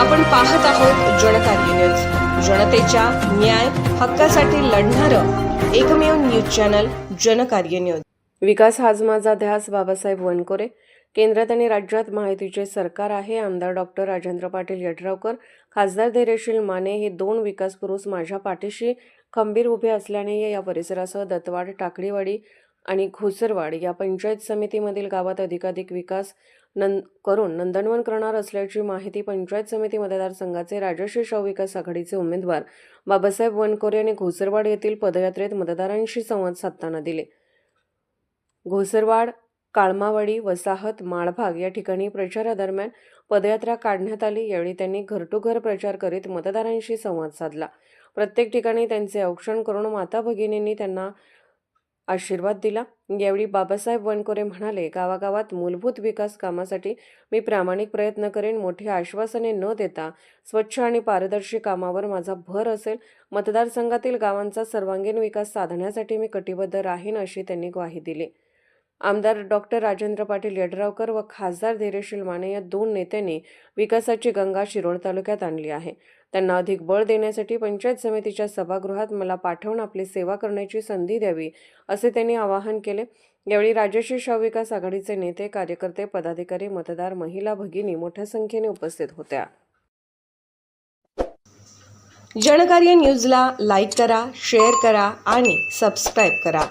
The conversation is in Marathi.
आपण पाहत आहोत जनकार्य न्यूज. जनतेच्या न्याय हक्कासाठी लढणारं एकमेव न्यूज चॅनल जनकार्य न्यूज. विकास हाच माझा ध्यास बाबासाहेब वनकोरे. केंद्रात आणि राज्यात माहितीचे सरकार आहे आमदार डॉक्टर राजेंद्र पाटील यड्रावकर खासदार धैर्यशील माने हे दोन विकास पुरुष माझ्या पाठीशी खंबीर उभे असल्याने या परिसरासह दत्तवाड टाकडीवाडी आणि घोसरवाड या पंचायत समितीमधील गावात अधिकाधिक विकास नं करून नंदनवन करणार असल्याची माहिती पंचायत समिती मतदारसंघाचे राजश्री शाहू विकास आघाडीचे उमेदवार बाबासाहेब वनकोरे यांनी घोसरवाड येथील पदयात्रेत मतदारांशी संवाद साधताना दिले. घोसरवाड काळमावाडी वसाहत माळभाग या ठिकाणी प्रचारादरम्यान पदयात्रा काढण्यात आली. यावेळी त्यांनी घर घर प्रचार करीत मतदारांशी संवाद साधला. प्रत्येक ठिकाणी त्यांचे औक्षण करून माता भगिनींनी त्यांना आशीर्वाद दिला. यावेळी बाबासाहेब वनकोरे म्हणाले गावागावात मूलभूत विकास कामासाठी मी प्रामाणिक प्रयत्न करेन. मोठी आश्वासने न देता स्वच्छ आणि पारदर्शी कामावर माझा भर असेल. मतदारसंघातील गावांचा सर्वांगीण विकास साधण्यासाठी मी कटिबद्ध राहीन अशी त्यांनी ग्वाही दिली. आमदार डॉक्टर राजेंद्र पाटील यड्रावकर व खासदार धैर्यशील माने या दोन नेत्यांनी विकासाची गंगा शिरोळ तालुक्यात आणली आहे. त्यांना अधिक बळ देण्यासाठी पंचायत समितीच्या सभागृहात मला पाठवून आपली सेवा करण्याची संधी द्यावी असे त्यांनी आवाहन केले. यावेळी राजश्री शाहू विकास आघाडीचे नेते कार्यकर्ते पदाधिकारी मतदार महिला भगिनी मोठ्या संख्येने उपस्थित होत्या. जनकार्य न्यूजला लाईक करा शेअर करा आणि सबस्क्राईब करा.